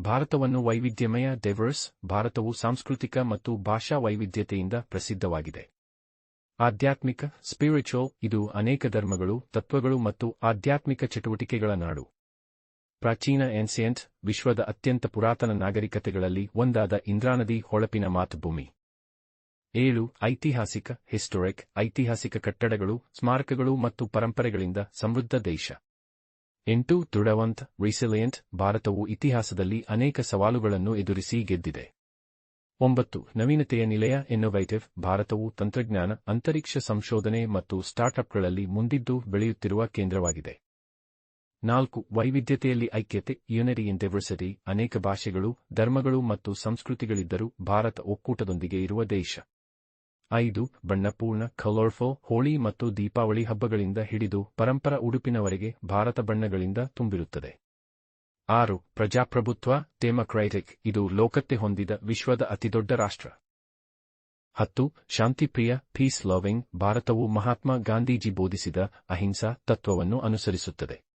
ಭಾರತವನ್ನು ವೈವಿಧ್ಯಮಯ ಡೆವರ್ಸ್ ಭಾರತವು ಸಾಂಸ್ಕೃತಿಕ ಮತ್ತು ಭಾಷಾ ವೈವಿಧ್ಯತೆಯಿಂದ ಪ್ರಸಿದ್ಧವಾಗಿದೆ. ಆಧ್ಯಾತ್ಮಿಕ ಸ್ಪಿರಿಚುವಲ್ ಇದು ಅನೇಕ ಧರ್ಮಗಳು, ತತ್ವಗಳು ಮತ್ತು ಆಧ್ಯಾತ್ಮಿಕ ಚಟುವಟಿಕೆಗಳ ನಾಡು. ಪ್ರಾಚೀನ ಏನ್ಸಿಯಂಟ್ ವಿಶ್ವದ ಅತ್ಯಂತ ಪುರಾತನ ನಾಗರಿಕತೆಗಳಲ್ಲಿ ಒಂದಾದ ಇಂದ್ರಾನದಿ ಹೊಳಪಿನ ಮಾತೃಭೂಮಿ. ಏಳು, ಐತಿಹಾಸಿಕ ಹಿಸ್ಟೋರಿಕ್ ಐತಿಹಾಸಿಕ ಕಟ್ಟಡಗಳು, ಸ್ಮಾರಕಗಳು ಮತ್ತು ಪರಂಪರೆಗಳಿಂದ ಸಮೃದ್ಧ ದೇಶ. ಎಂಟು ದೃಢವಂತ್ ರಿಸಿಲಿಯಂಟ್ ಭಾರತವು ಇತಿಹಾಸದಲ್ಲಿ ಅನೇಕ ಸವಾಲುಗಳನ್ನು ಎದುರಿಸಿ ಗೆದ್ದಿದೆ. ಒಂಬತ್ತು, ನವೀನತೆಯ ನಿಲಯ ಇನ್ನೋವೇಟಿವ್ ಭಾರತವು ತಂತ್ರಜ್ಞಾನ, ಅಂತರಿಕ್ಷ ಸಂಶೋಧನೆ ಮತ್ತು ಸ್ಟಾರ್ಟ್ಅಪ್ಗಳಲ್ಲಿ ಮುಂದಿದ್ದು ಬೆಳೆಯುತ್ತಿರುವ ಕೇಂದ್ರವಾಗಿದೆ. ನಾಲ್ಕು, ವೈವಿಧ್ಯತೆಯಲ್ಲಿ ಐಕ್ಯತೆ ಯುನರಿ ಇನ್ ಡೆವರ್ಸಿಟಿ ಅನೇಕ ಭಾಷೆಗಳು, ಧರ್ಮಗಳು ಮತ್ತು ಸಂಸ್ಕೃತಿಗಳಿದ್ದರೂ ಭಾರತ ಒಕ್ಕೂಟದೊಂದಿಗೆ ಇರುವ ದೇಶ. ಐದು, ಬಣ್ಣಪೂರ್ಣ ಕಲರ್ಫುಲ್ ಹೋಳಿ ಮತ್ತು ದೀಪಾವಳಿ ಹಬ್ಬಗಳಿಂದ ಹಿಡಿದು ಪರಂಪರ ಉಡುಪಿನವರೆಗೆ ಭಾರತ ಬಣ್ಣಗಳಿಂದ ತುಂಬಿರುತ್ತದೆ. ಆರು, ಪ್ರಜಾಪ್ರಭುತ್ವ ಡೆಮೊಕ್ರಾಟಿಕ್ ಇದು ಲೋಕತ್ತೆ ಹೊಂದಿದ ವಿಶ್ವದ ಅತಿದೊಡ್ಡ ರಾಷ್ಟ್ರ. ಹತ್ತು, ಶಾಂತಿಪ್ರಿಯ ಪೀಸ್ ಲವಿಂಗ್ ಭಾರತವು ಮಹಾತ್ಮ ಗಾಂಧೀಜಿ ಬೋಧಿಸಿದ ಅಹಿಂಸಾ ತತ್ವವನ್ನು ಅನುಸರಿಸುತ್ತದೆ.